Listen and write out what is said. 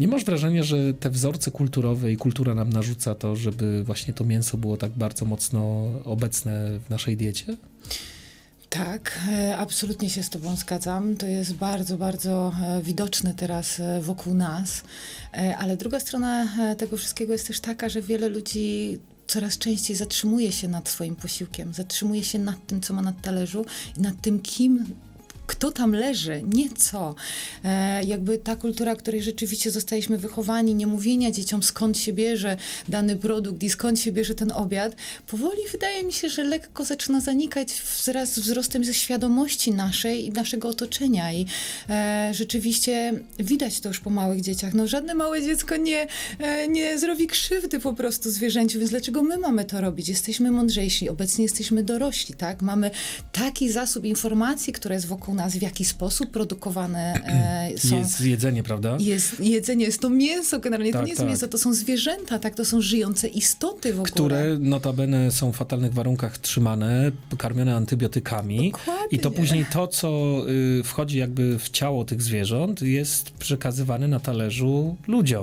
Nie masz wrażenia, że te wzorce kulturowe i kultura nam narzuca to, żeby właśnie to mięso było tak bardzo mocno obecne w naszej diecie? Tak, e, absolutnie się z Tobą zgadzam. To jest bardzo, bardzo e, widoczne teraz e, wokół nas. Ale druga strona tego wszystkiego jest też taka, że wiele ludzi coraz częściej zatrzymuje się nad swoim posiłkiem, zatrzymuje się nad tym, co ma na talerzu i nad tym, kim kto tam leży, nie co. E, jakby ta kultura, której rzeczywiście zostaliśmy wychowani, nie mówienia dzieciom skąd się bierze dany produkt i skąd się bierze ten obiad, powoli wydaje mi się, że lekko zaczyna zanikać wraz z wzrostem ze świadomości naszej i naszego otoczenia. I e, rzeczywiście widać to już po małych dzieciach. No żadne małe dziecko nie, e, nie zrobi krzywdy po prostu zwierzęciu, więc dlaczego my mamy to robić? Jesteśmy mądrzejsi, obecnie jesteśmy dorośli, tak? Mamy taki zasób informacji, które jest wokół nas, w jaki sposób produkowane e, są. Jest jedzenie, prawda? Jest jedzenie, jest to mięso generalnie, to Tak, nie jest tak. mięso, to są zwierzęta, tak, to są żyjące istoty w ogóle. Które notabene są w fatalnych warunkach trzymane, karmione antybiotykami. Dokładnie. I to później to, co y, wchodzi jakby w ciało tych zwierząt, jest przekazywane na talerzu ludziom.